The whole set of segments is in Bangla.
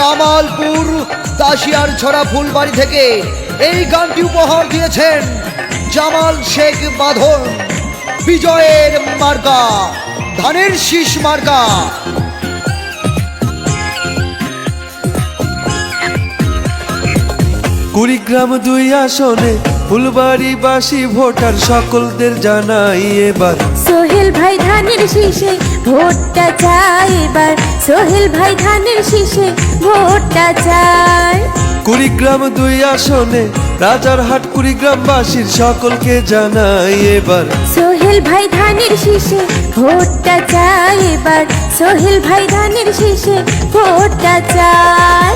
কামালপুর, দাসিয়ার ছড়া ফুলবাড়ি থেকে এই গানটি উপহার দিয়েছেন জামাল শেখ বাঁধন বিজয়ের মার্কা, ধানের শীষ মার্কা। কুড়িগ্রাম দুই আসনে ফুলবাড়ি বাসী ভোটার সকলদের জানাই এবার। সোহেল ভাই ধানের শীষে ভোটটা চাই এবার। সোহেল ভাই ধানের শীষে ভোটটা চাই কুড়িগ্রাম দুই আসনে রাজারহাট কুড়িগ্রামবাসীর সকলকে জানাই এবার। সোহেল ভাই ধানের শীষে ভোটটা চাই এবার। সোহেল ভাই ধানের শীষে ভোটটা চাই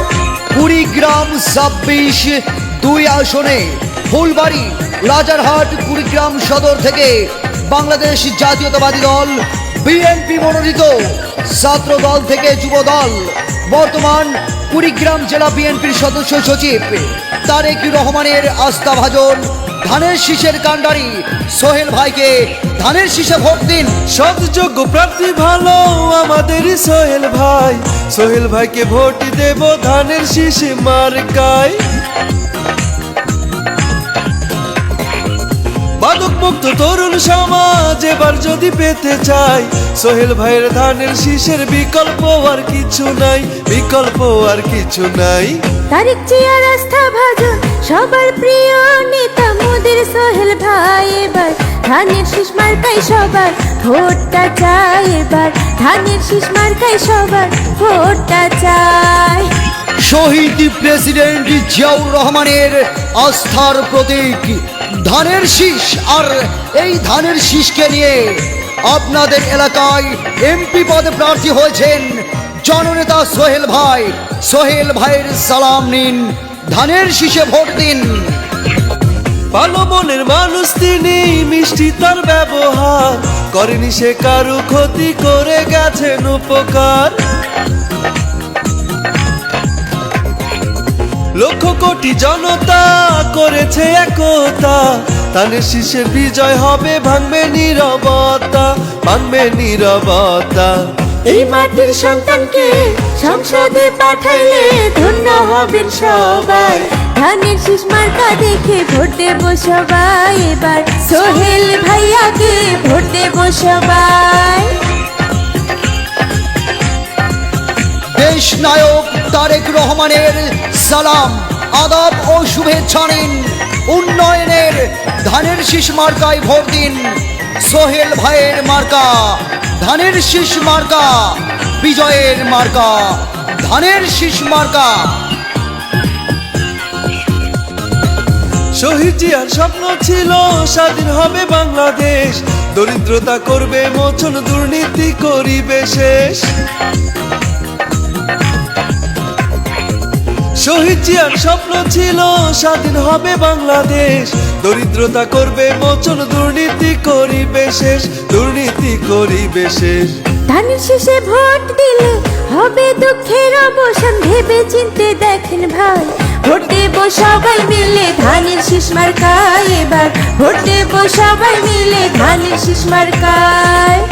কুড়িগ্রাম ছাব্বিশ দুই আসনে ফুলবাড়ি রাজারহাট কুড়িগ্রাম সদর থেকে বাংলাদেশ জাতীয়তাবাদী দল বিএনপি মনোনীত ছাত্র দল থেকে যুব দল বর্তমান কুড়িগ্রাম জেলা বিএনপির সদস্য সচিব তারেক রহমানের আস্থাভাজন ধানের শীষের কাণ্ডারি সোহেল ভাইকে ধানের শীষে ভোট দিন। সৎযোগ্য প্রার্থী ভালো আমাদেরই সোহেল ভাই। সোহেল ভাইকে ভোট দেব ধানের শীষে মার্কায়। মাদক মুক্ত তরুণ সমাজ এবার যদি পেতে চাই, সোহেল ভাইয়ের ধানের শীষের বিকল্প আর কিছু নাই, বিকল্প আর কিছু নাই। তারিক জিয়ার আস্থা ভাজন, সবার প্রিয় নেতা মোদের সোহেল ভাই এবার। ধানের শীষ মার্কাই সবার, ভোটটা চাই এবার। ধানের শীষ মার্কাই সবার, ভোটটা চাই শহীদ প্রেসিডেন্ট জিয়াউর রহমানের আস্থার প্রতীক। ধানের শীষ, আর এই ধানের শীষকে নিয়ে আপনাদের এলাকায় এমপি পদে প্রার্থী হয়েছেন জননেতা সোহেল ভাই। সোহেল ভাইয়ের সালাম নিন, ধানের শীষে ভোট দিন। ভালো মনের মানুষ তিনি, মিষ্টি তার ব্যবহার। করেনি সে কারু ক্ষতি, করে গেছেন উপকার। লক্ষ কোটি জনতা করেছে একতা। তানের শীষের বিজয় হবে ভাঙবে নীরবতা ভাঙবে নীরবতা। এই মাটির সন্তানকে সংসদে পাঠাইলে ধন্য হবেন সবাই। ধানের শীষ মার্কা দেখে ভোট দেব সবাই এবার। সোহেল ভাইয়াকে ভোট দেব সবাই। দেশ নায়ক তারেক রহমানের সালাম, আদাব ও শুভেচ্ছা নিন। উন্নয়নের ধানের শীষ মার্কায় ভোট দিন। সোহেল ভাইয়ের মার্কা, ধানের শীষ মার্কা, বিজয়ের মার্কা, ধানের শীষ মার্কা। শহীদ জিয়ার স্বপ্ন ছিল, স্বাধীন হবে বাংলাদেশ। দরিদ্রতা করবে, মোচন দুর্নীতি করিবে শেষ। শহীদ জিয়ার স্বপ্ন ছিল, স্বাধীন হবে বাংলাদেশ। দরিদ্রতা করবে, মোচন দুর্নীতি করিবে শেষ, দুর্নীতি করিবে শেষ। ধানের শীষে ভোট দিলে হবে দুঃখের অবসান ভেবে চিনতে দেখেন ভাই। ভোট দেব সবাই মিলে, ধানের শীষ মার্কায় এবার। ভোট দেব সবাই মিলে, ধানের শীষ মার্কায়।